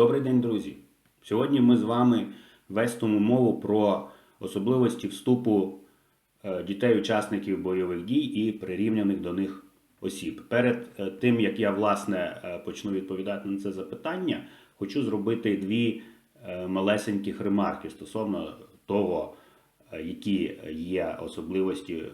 Добрий день, друзі! Сьогодні ми з вами вестимемо мову про особливості вступу е, дітей-учасників бойових дій і прирівняних до них осіб. Перед е, тим як я власне е, почну відповідати на це запитання, хочу зробити дві малесеньких ремарки стосовно того, які є особливості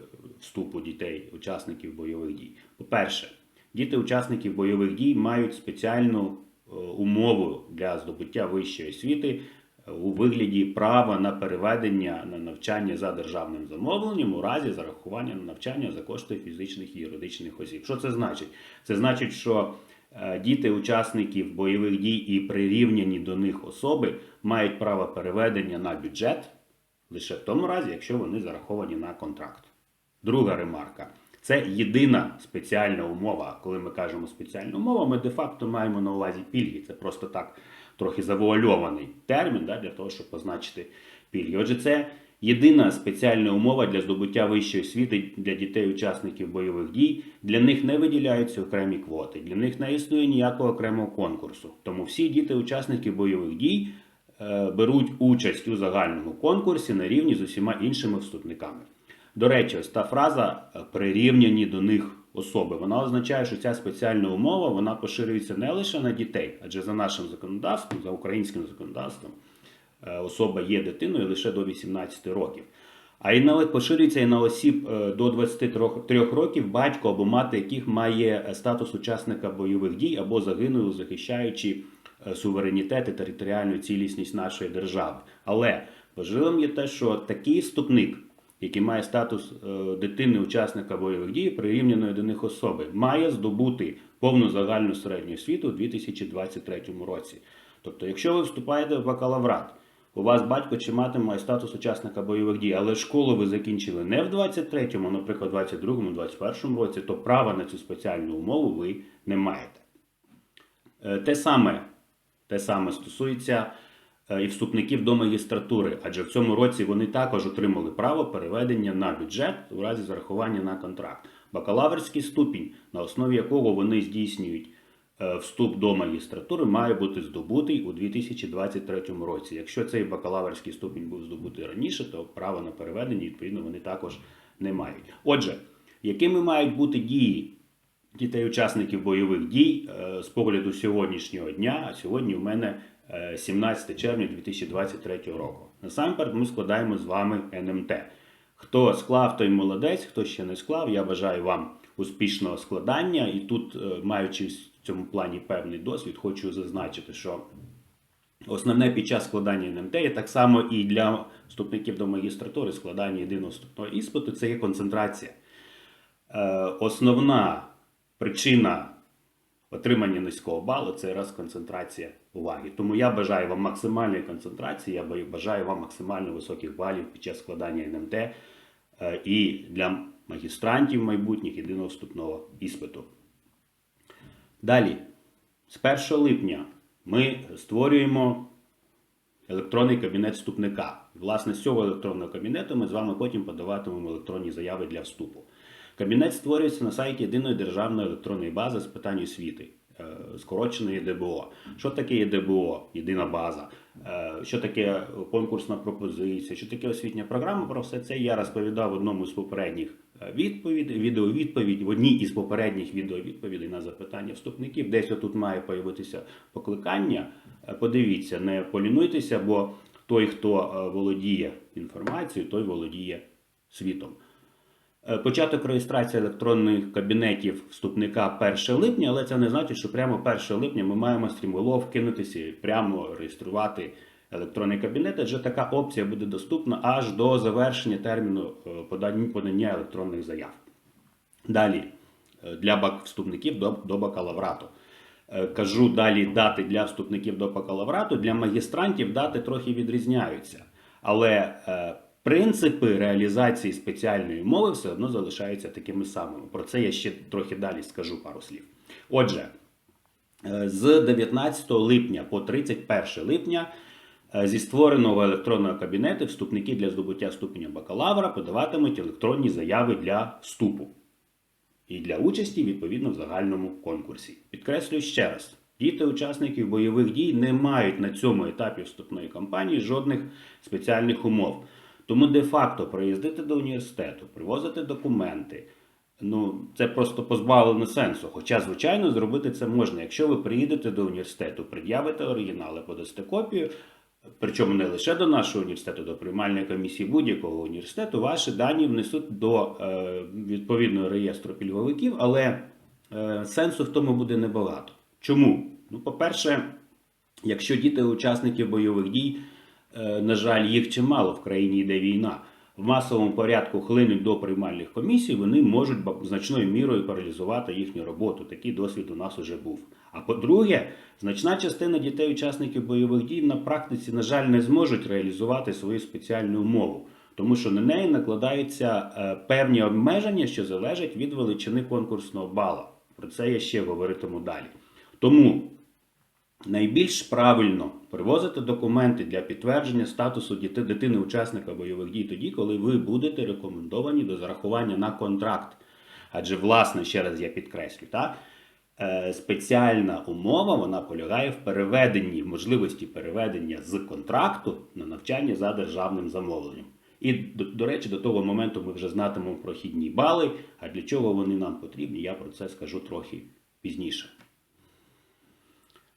вступу дітей-учасників бойових дій. По-перше, діти учасників бойових дій мають спеціальну умову для здобуття вищої освіти е, у вигляді права на переведення на навчання за державним замовленням у разі зарахування на навчання за кошти фізичних і юридичних осіб. Що це значить? Це значить, що е, діти учасників бойових дій і прирівняні до них особи мають право переведення на бюджет лише в тому разі, якщо вони зараховані на контракт. Друга ремарка. Це єдина спеціальна умова. Коли ми кажемо спеціальна умова, ми де-факто маємо на увазі пільги. Це просто так трохи завуальований термін да, для того, щоб позначити пільги. Отже, це єдина спеціальна умова для здобуття вищої освіти для дітей-учасників бойових дій. Для них не виділяються окремі квоти, для них не існує ніякого окремого конкурсу. Тому всі діти-учасники бойових дій е, беруть участь у загальному конкурсі на рівні з усіма іншими вступниками. До речі, ось та фраза е, прирівняні до них особи. Вона означає, що ця спеціальна умова вона поширюється не лише на дітей, адже за нашим законодавством, за українським законодавством, е, особа є дитиною лише до 18 років. А і на поширюється і на осіб е, до 23 років, батько або мати яких має статус учасника бойових дій або загинули, захищаючи суверенітет і територіальну цілісність нашої держави. Але важливим є те, що такий вступник, який має статус е, дитини учасника бойових дій, прирівняної до них особи, має здобути повну загальну середню освіту у 2023 році. Тобто, якщо ви вступаєте в бакалаврат, у вас батько чи мати має статус учасника бойових дій, але школу ви закінчили не в 23-му, наприклад, 22-му, 21-му році, то права на цю спеціальну умову ви не маєте. Е, Те саме, те саме стосується і вступників до магістратури, адже в цьому році вони також отримали право переведення на бюджет у разі зарахування на контракт. Бакалаврський ступінь, на основі якого вони здійснюють е, вступ до магістратури, має бути здобутий у 2023 році. Якщо цей бакалаврський ступінь був здобутий раніше, то право на переведення відповідно вони також не мають. Отже, якими мають бути дії дітей-учасників бойових дій е, з погляду сьогоднішнього дня. А сьогодні у мене е, 17 червня 2023 року. Насамперед ми складаємо з вами НМТ. Хто склав, той молодець, хто ще не склав, я бажаю вам успішного складання. І тут, е, маючи в цьому плані певний досвід, хочу зазначити, що Основне під час складання НМТ є так само і для вступників до магістратури складання єдиного вступного іспиту це є концентрація. Е, основна причина отримання низького балу це раз концентрація уваги. Тому я бажаю вам максимальної концентрації, я бажаю вам максимально високих балів під час складання НМТ е, і для магістрантів майбутніх єдиного вступного іспиту. Далі, з 1 липня ми створюємо електронний кабінет вступника. Власне, з цього електронного кабінету ми з вами потім подаватимемо електронні заяви для вступу. Кабінет створюється на сайті єдиної державної електронної бази з питань освіти, е, скороченої ДБО. Що таке ДБО, єдина база? Е, Що таке конкурсна пропозиція? Що таке освітня програма? Про все це я розповідав в одному з попередніх е, відповідей, відеовідповідь, в одній із попередніх відеовідповідей на запитання вступників. Десь отут має появитися покликання. Подивіться, не полінуйтеся, бо той, хто володіє інформацією, той володіє світом. Е, Початок реєстрації електронних кабінетів вступника 1 липня, але це не значить, що прямо 1 липня ми маємо стрімголов кинутися і прямо реєструвати електронний кабінет, адже така опція буде доступна аж до завершення терміну е, подання електронних заяв. Далі е, для вступників до, бакалаврату. Кажу далі дати для вступників до бакалаврату, для магістрантів дати трохи відрізняються. Але принципи реалізації спеціальної мови все одно залишаються такими самими. Про це я ще трохи далі скажу пару слів. Отже, е, з 19 липня по 31 липня е, зі створеного електронного кабінету вступники для здобуття ступеня бакалавра подаватимуть електронні заяви для вступу і для участі відповідно в загальному конкурсі. Підкреслюю ще раз: Діти учасників бойових дій не мають на цьому етапі вступної кампанії жодних спеціальних умов. Тому де-факто приїздити до університету, привозити документи. Ну, це просто позбавлено сенсу. Хоча, звичайно, зробити це можна. Якщо ви приїдете до університету, пред'явите оригінали, подасте копію, причому не лише до нашого університету, до приймальної комісії будь-якого університету, ваші дані внесуть до е, відповідного реєстру пільговиків, але е, сенсу в тому буде небагато. Чому? Ну, по-перше, якщо діти учасників бойових дій, на жаль, їх чимало в країні йде війна. В масовому порядку хлинуть до приймальних комісій, вони можуть значною мірою паралізувати їхню роботу. Такий досвід у нас уже був. А по-друге, значна частина дітей-учасників бойових дій на практиці, на жаль, не зможуть реалізувати свою спеціальну умову, тому що на неї накладаються е, певні обмеження, що залежать від величини конкурсного бала. Про це я ще говоритиму далі. Тому найбільш правильно привозити документи для підтвердження статусу дитини-учасника бойових дій тоді, коли ви будете рекомендовані до зарахування на контракт. Адже, власне, ще раз я підкреслю, так? Е, спеціальна умова вона полягає в переведенні, в можливості переведення з контракту на навчання за державним замовленням. І, до, до речі, до того моменту ми вже знатимемо прохідні бали, а для чого вони нам потрібні, я про це скажу трохи пізніше.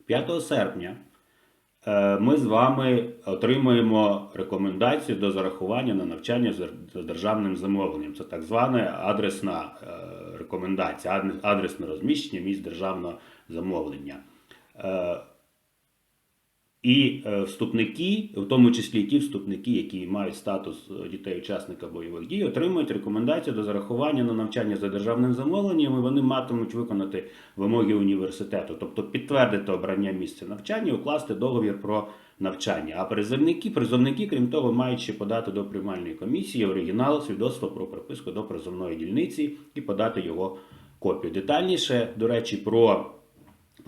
5 серпня е, ми з вами отримуємо рекомендацію до зарахування на навчання за державним замовленням. Це так звана адресна е, рекомендація, адресне розміщення місць державного замовлення. І е, вступники, в тому числі ті вступники, які мають статус е, дітей-учасника бойових дій, отримують рекомендацію до зарахування на навчання за державним замовленням, і вони матимуть виконати вимоги університету, тобто підтвердити обрання місця навчання, укласти договір про навчання. А призовники, призовники, крім того, мають ще подати до приймальної комісії оригінал свідоцтва про приписку до призовної дільниці і подати його копію. Детальніше, до речі, про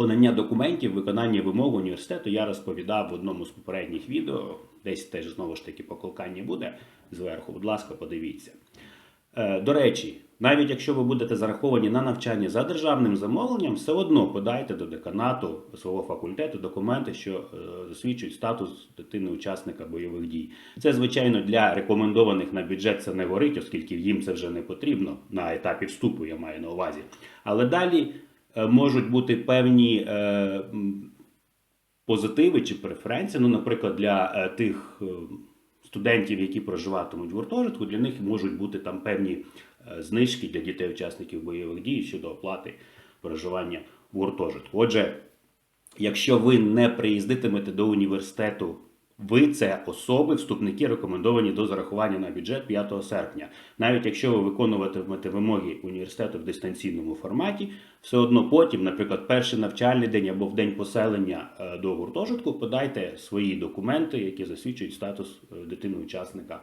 Подання документів, виконання вимог університету я розповідав в одному з попередніх відео. Десь теж знову ж таки поколкання буде зверху. Будь ласка, подивіться. Е, До речі, навіть якщо ви будете зараховані на навчання за державним замовленням, все одно подайте до деканату свого факультету документи, що е, засвідчують статус дитини-учасника бойових дій. Це, звичайно, для рекомендованих на бюджет це не горить, оскільки їм це вже не потрібно на етапі вступу, я маю на увазі. Але далі е, можуть бути певні е, позитиви чи преференції. Ну, наприклад, для е, тих е, студентів, які проживатимуть в гуртожитку, для них можуть бути там певні е, знижки для дітей-учасників бойових дій щодо оплати проживання в гуртожитку. Отже, якщо ви не приїздитимете до університету, ви це особи, вступники рекомендовані до зарахування на бюджет 5 серпня. Навіть якщо ви виконуватимете вимоги університету в дистанційному форматі, все одно потім, наприклад, перший навчальний день або в день поселення е, до гуртожитку, подайте свої документи, які засвідчують статус е, дитини-учасника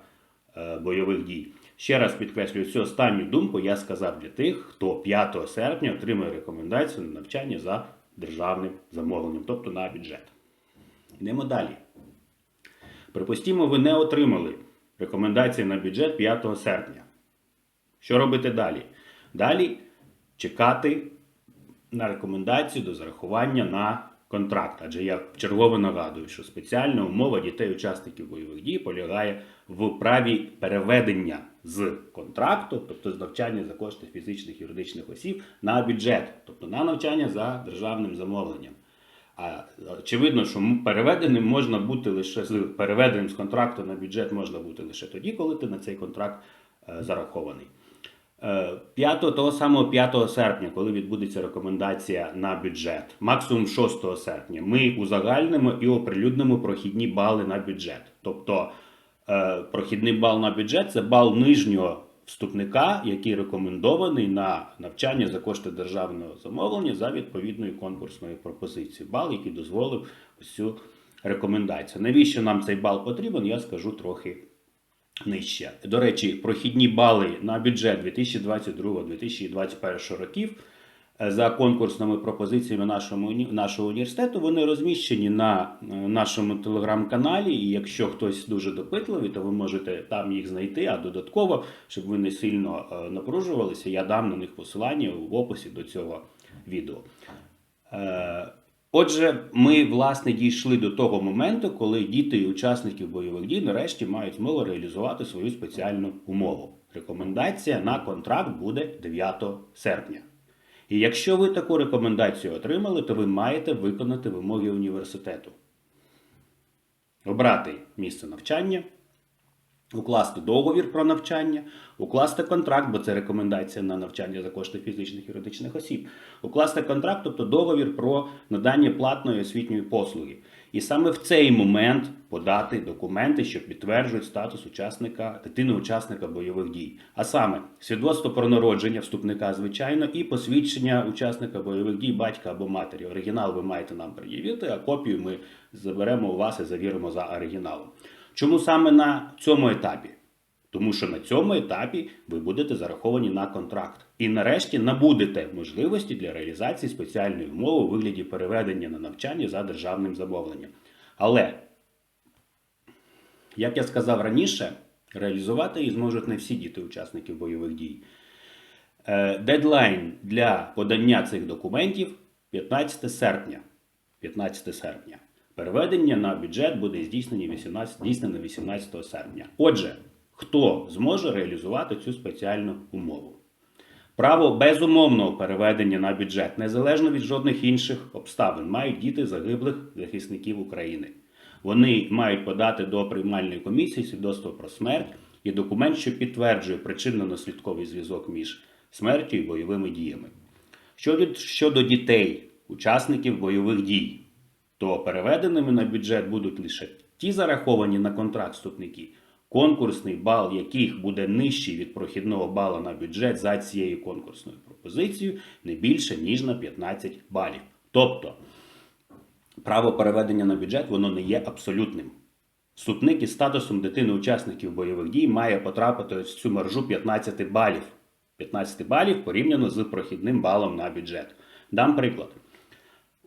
е, бойових дій. Ще раз підкреслюю цю останню думку я сказав для тих, хто 5 серпня отримує рекомендацію на навчання за державним замовленням, тобто на бюджет. Йдемо далі. Припустімо, ви не отримали рекомендації на бюджет 5 серпня. Що робити далі? Далі чекати на рекомендацію до зарахування на контракт. Адже я вчергово нагадую, що спеціальна умова дітей-учасників бойових дій полягає в праві переведення з контракту, тобто з навчання за кошти фізичних і юридичних осіб, на бюджет, тобто на навчання за державним замовленням. А очевидно, що переведеним можна бути лише з переведеним з контракту на бюджет можна бути лише тоді, коли ти на цей контракт е, зарахований. Е, 5, того самого 5 серпня, коли відбудеться рекомендація на бюджет, максимум 6 серпня, ми узагальнимо і оприлюднимо прохідні бали на бюджет. Тобто е, прохідний бал на бюджет це бал нижнього вступника, який рекомендований на навчання за кошти державного замовлення за відповідною конкурсною пропозицією. Бал, який дозволив цю рекомендацію. Навіщо нам цей бал потрібен, я скажу трохи нижче. До речі, прохідні бали на бюджет 2022-2021 років за конкурсними пропозиціями нашому, нашого університету вони розміщені на е, нашому телеграм-каналі. І якщо хтось дуже допитливий, то ви можете там їх знайти. А додатково, щоб ви не сильно е, напружувалися, я дам на них посилання в описі до цього відео. Е, Отже, ми власне дійшли до того моменту, коли діти і учасники бойових дій нарешті мають змогу реалізувати свою спеціальну умову. Рекомендація на контракт буде 9 серпня. І якщо ви таку рекомендацію отримали, то ви маєте виконати вимоги університету. Обрати місце навчання, укласти договір про навчання, укласти контракт, бо це рекомендація на навчання за кошти фізичних і юридичних осіб, укласти контракт, тобто договір про надання платної освітньої послуги. І саме в цей момент подати документи, що підтверджують статус учасника, дитини-учасника бойових дій. А саме свідоцтво про народження вступника, звичайно, і посвідчення учасника бойових дій, батька або матері. Оригінал ви маєте нам пред'явити, а копію ми заберемо у вас і завіримо за оригіналом. Чому саме на цьому етапі? Тому що на цьому етапі ви будете зараховані на контракт. І нарешті набудете можливості для реалізації спеціальної умови у вигляді переведення на навчання за державним замовленням. Але, як я сказав раніше, реалізувати її зможуть не всі діти учасників бойових дій. Е, Дедлайн для подання цих документів 15 серпня. 15 серпня. Переведення на бюджет буде здійснені 18, здійснено 18 серпня. Отже, хто зможе реалізувати цю спеціальну умову? Право безумовного переведення на бюджет, незалежно від жодних інших обставин, мають діти загиблих захисників України. Вони мають подати до приймальної комісії свідоцтво про смерть і документ, що підтверджує причинно-наслідковий зв'язок між смертю і бойовими діями. Щодо, щодо дітей, учасників бойових дій, то переведеними на бюджет будуть лише ті зараховані на контракт вступники, конкурсний бал яких буде нижчий від прохідного бала на бюджет за цією конкурсною пропозицією не більше ніж на 15 балів. Тобто право переведення на бюджет воно не є абсолютним. Вступник із статусом дитини учасників бойових дій має потрапити в цю маржу 15 балів. 15 балів порівняно з прохідним балом на бюджет. Дам приклад.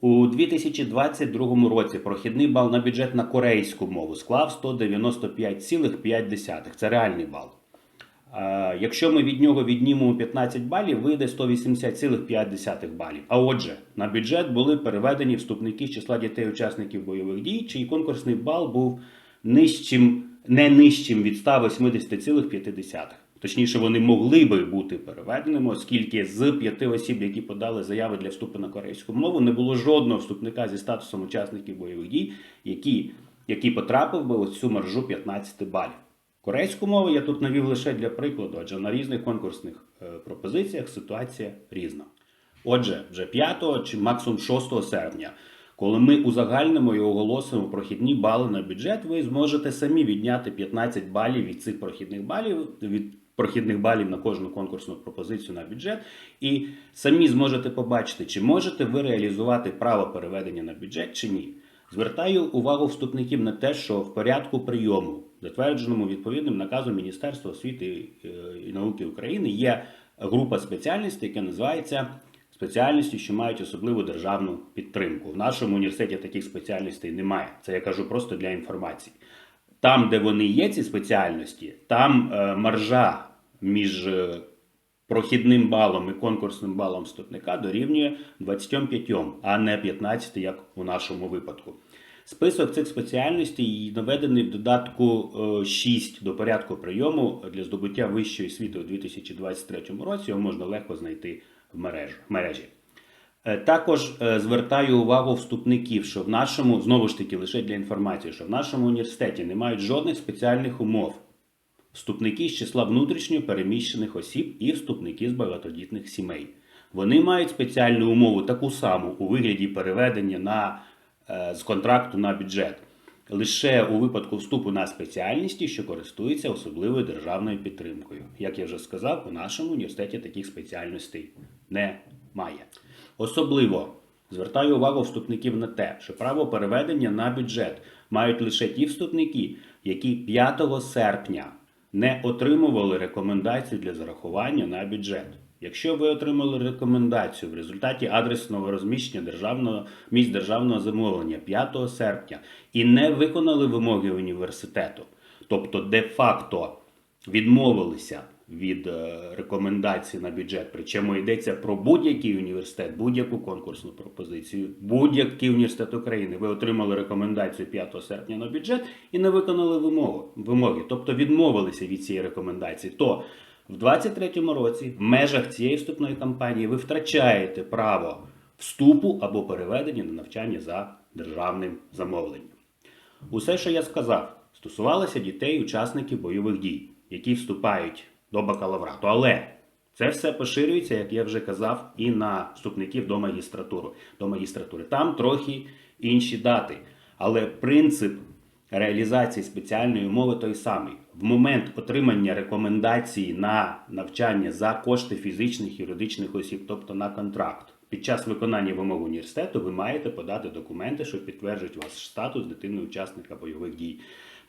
У 2022 році прохідний бал на бюджет на корейську мову склав 195,5. Це реальний бал. Якщо ми від нього віднімемо 15 балів, вийде 180,5 балів. А отже, на бюджет були переведені вступники з числа дітей-учасників бойових дій, чий конкурсний бал був нижчим, не нижчим від 180,5. Точніше, вони могли би бути переведеними, оскільки з п'яти осіб, які подали заяви для вступу на корейську мову, не було жодного вступника зі статусом учасників бойових дій, який, який потрапив би у цю маржу 15 балів. Корейську мову я тут навів лише для прикладу, адже на різних конкурсних е, пропозиціях ситуація різна. Отже, вже 5 чи максимум 6 серпня, коли ми узагальнимо і оголосимо прохідні бали на бюджет, ви зможете самі відняти 15 балів від цих прохідних балів від прохідних балів на кожну конкурсну пропозицію на бюджет, і самі зможете побачити, чи можете ви реалізувати право переведення на бюджет чи ні. Звертаю увагу вступників на те, що в порядку прийому, затвердженому відповідним наказом Міністерства освіти е, і науки України, є група спеціальностей, яка називається спеціальності, що мають особливу державну підтримку. В нашому університеті таких спеціальностей немає. Це я кажу просто для інформації. Там, де вони є, ці спеціальності, там е, маржа між е, прохідним балом і конкурсним балом вступника дорівнює 25, а не 15, як у нашому випадку. Список цих спеціальностей наведений в додатку е, 6 до порядку прийому для здобуття вищої освіти у 2023 році. Його можна легко знайти в мережі. Е, Також е, звертаю увагу вступників, що в нашому, знову ж таки, лише для інформації, що в нашому університеті не мають жодних спеціальних умов. Вступники з числа внутрішньо переміщених осіб і вступники з багатодітних сімей. Вони мають спеціальну умову таку саму у вигляді переведення на, е, з контракту на бюджет. Лише у випадку вступу на спеціальності, що користуються особливою державною підтримкою. Як я вже сказав, у нашому університеті таких спеціальностей немає. Особливо звертаю увагу вступників на те, що право переведення на бюджет мають лише ті вступники, які 5 серпня не отримували рекомендацію для зарахування на бюджет. Якщо ви отримали рекомендацію в результаті адресного розміщення державного місць державного замовлення 5 серпня і не виконали вимоги університету, тобто де-факто відмовилися від е, рекомендацій на бюджет. Причому йдеться про будь-який університет, будь-яку конкурсну пропозицію, будь-який університет України. Ви отримали рекомендацію 5 серпня на бюджет і не виконали вимогу, вимоги, тобто відмовилися від цієї рекомендації. То в 2023 році в межах цієї вступної кампанії ви втрачаєте право вступу або переведення на навчання за державним замовленням. Усе, що я сказав, стосувалося дітей, учасників бойових дій, які вступають до бакалаврату. Але це все поширюється, як я вже казав, і на вступників до магістратури. До магістратури. Там трохи інші дати. Але принцип реалізації спеціальної умови той самий. В момент отримання рекомендації на навчання за кошти фізичних і юридичних осіб, тобто на контракт. Під час виконання вимог університету ви маєте подати документи, що підтверджують ваш статус дитини учасника бойових дій.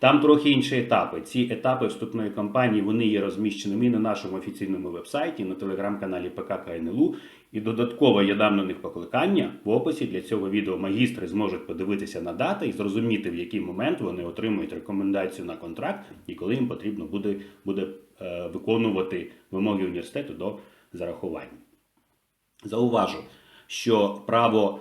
Там трохи інші етапи. Ці етапи вступної кампанії вони є розміщеними і на нашому офіційному вебсайті, на телеграм-каналі ПК КНЛУ. І додатково я дам на них покликання в описі для цього відео. Магістри зможуть подивитися на дати і зрозуміти, в який момент вони отримують рекомендацію на контракт і коли їм потрібно буде, буде е, виконувати вимоги університету до зарахування. Зауважу, що право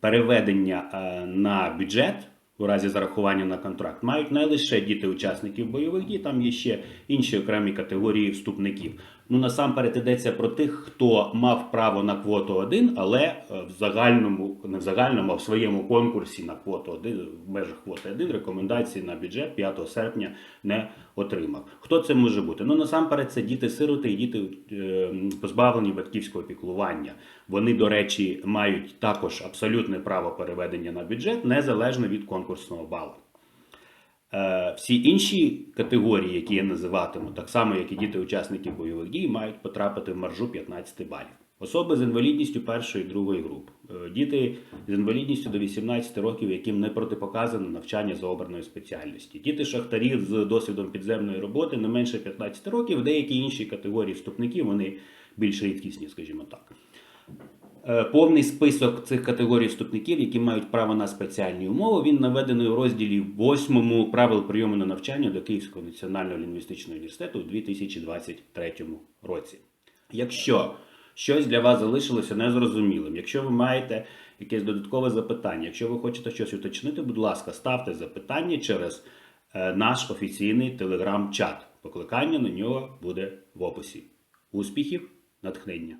переведення е, на бюджет у разі зарахування на контракт мають не лише діти учасників бойових дій, там є ще інші окремі категорії вступників. Ну насамперед йдеться про тих, хто мав право на квоту 1, але е, в загальному, не в загальному, а в своєму конкурсі на квоту 1, в межах квоти 1 рекомендації на бюджет 5 серпня не отримав. Хто це може бути? Ну насамперед це діти-сироти і діти е, позбавлені батьківського піклування. Вони, до речі, мають також абсолютне право переведення на бюджет незалежно від конкурсного балу. Е, Всі інші категорії, які я називатиму, так само як і діти учасників бойових дій, мають потрапити в маржу 15 балів. Особи з інвалідністю першої і другої груп, Е, діти з інвалідністю до 18 років, яким не протипоказано навчання за обраною спеціальності, діти шахтарів з досвідом підземної роботи не менше 15 років, деякі інші категорії вступників вони більш рідкісні, скажімо так. Е, Повний список цих категорій вступників, які мають право на спеціальні умови, він наведений у розділі 8 правил прийому на навчання до Київського національного лінгвістичного університету у 2023 році. Якщо щось для вас залишилося незрозумілим, якщо ви маєте якесь додаткове запитання, якщо ви хочете щось уточнити, будь ласка, ставте запитання через е, наш офіційний телеграм-чат. Покликання на нього буде в описі. Успіхів, натхнення!